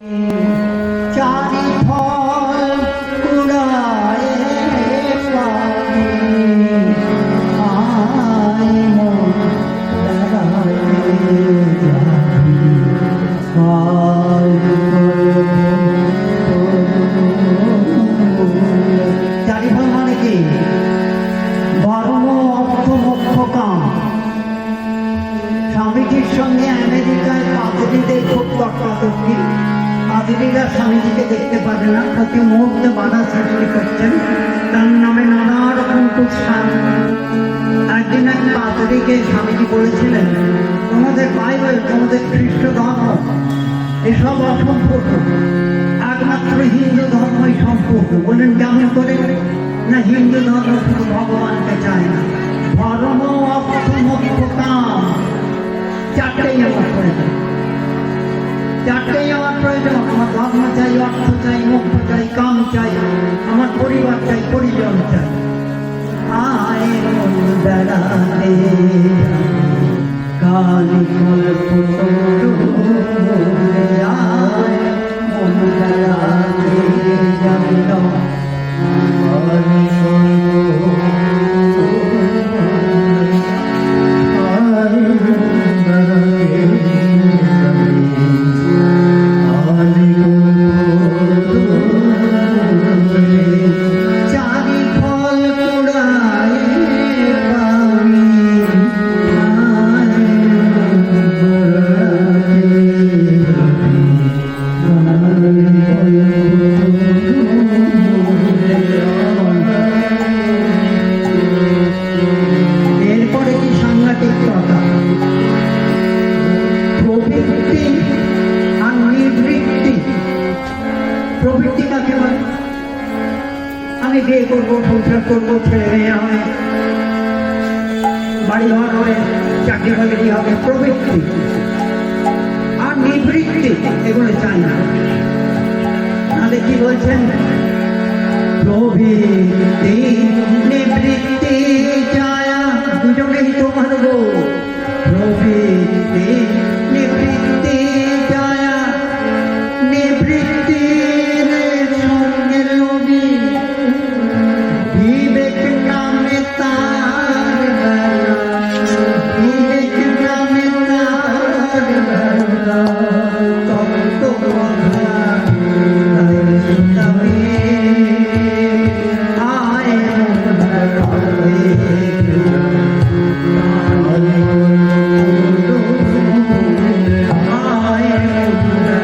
চারি ফল কুড়ায় মানে কি? ধর্ম অর্থ মুখ্য কাম। স্বামীজির সঙ্গে আমেরিকায় পাত্রীদের খুব তর্কাতর্কি ভক্তেরা স্বামীজিকে দেখতে পারে না। প্রতি মুহূর্তে বাধা সৃষ্টি করছেন। তার নামে নানা রকম কুৎসান একদিন এক পাত্রীকে স্বামীজি বলেছিলেন, তোমাদের বাইবেল, তোমাদের খ্রিস্ট ধর্ম এসব অসম্পূর্ণ। একমাত্র হিন্দু ধর্মই সম্পূর্ণ। বললেন কেমন করে? না, হিন্দু ধর্ম শুধু ভগবানকে চায় না। ধর্ম অর্থ কাম চারটেই আমার প্রয়োজন চারটেই আমার প্রয়োজন, আমার ধর্ম চাই, অর্থ চাই মোক্ষ চাই, কাম চাই, আমার পরিবার চাই, পরিজন চাই। আয় বেড়াতে কালী বাড়ি ঘর হবে, চাকরি বাকরি হবে? প্রবৃত্তি। আর নিবৃত্তি এগুলো চাই না। তাহলে কি বলছেন? প্রবৃত্তি, নিবৃত্তি চায়া, দুজনেই তোমার গো প্রবৃত্তি প্রবৃত্তি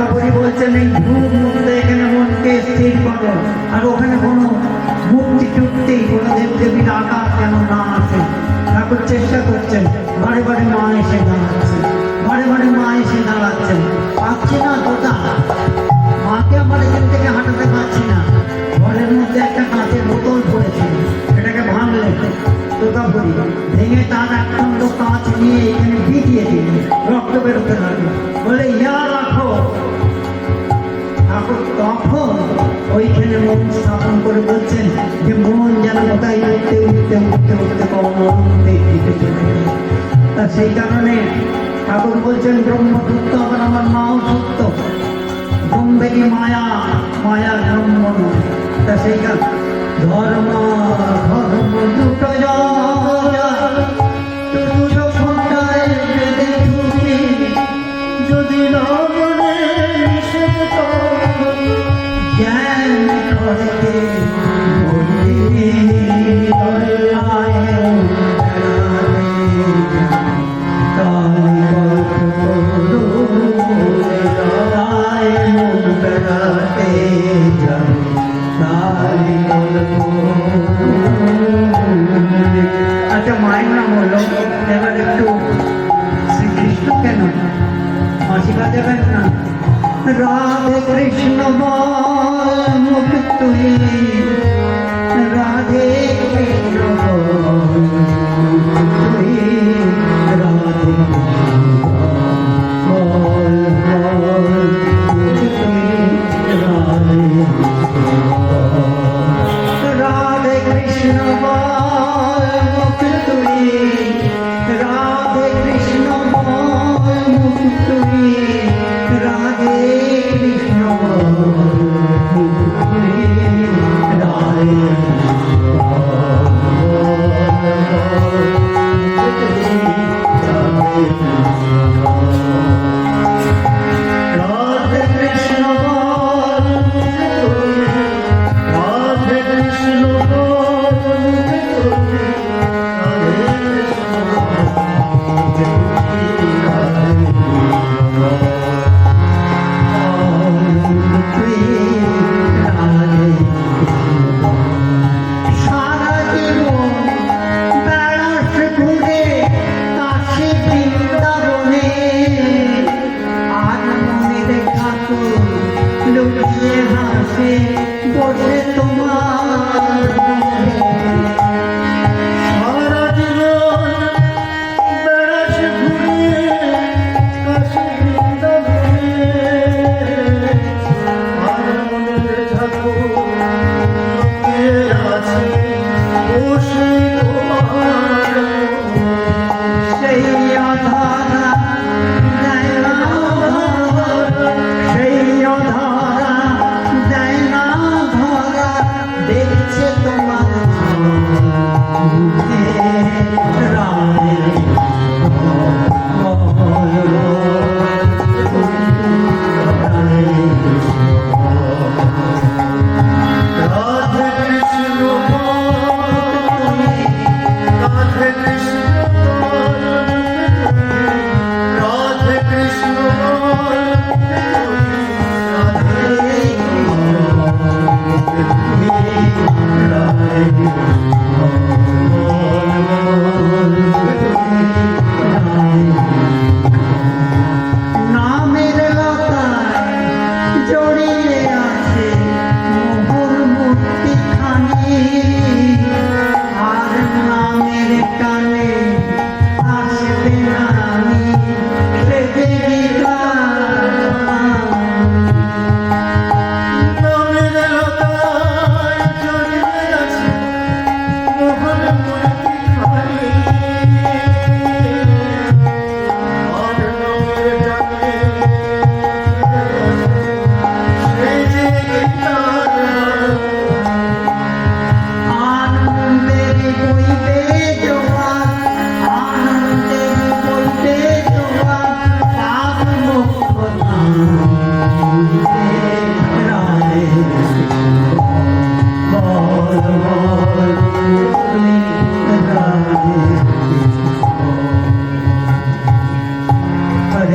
বাবুজি বলছেন, এই ধূপ মুক্তি এখানে মনকে স্থির করো। আর ওখানে কোনো মুক্তি টুক্তি কোনো দেব দেবীর আকার কেন না আছে ঠাকুর চেষ্টা করছেন, বারে বারে মা এসে দাঁড়াচ্ছে। তা সেই কারণে ঠাকুর বলছেন ব্রহ্ম সত্য আমার মাও সত্য। ব্রহ্মেরই মায়া? মায়া ব্রহ্ম তা সেই কারণে ধর্ম ধর্ম দুটো राधे कृष्ण बाल मुख तुरी পাশে বসে তোমার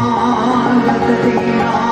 Bhagavatina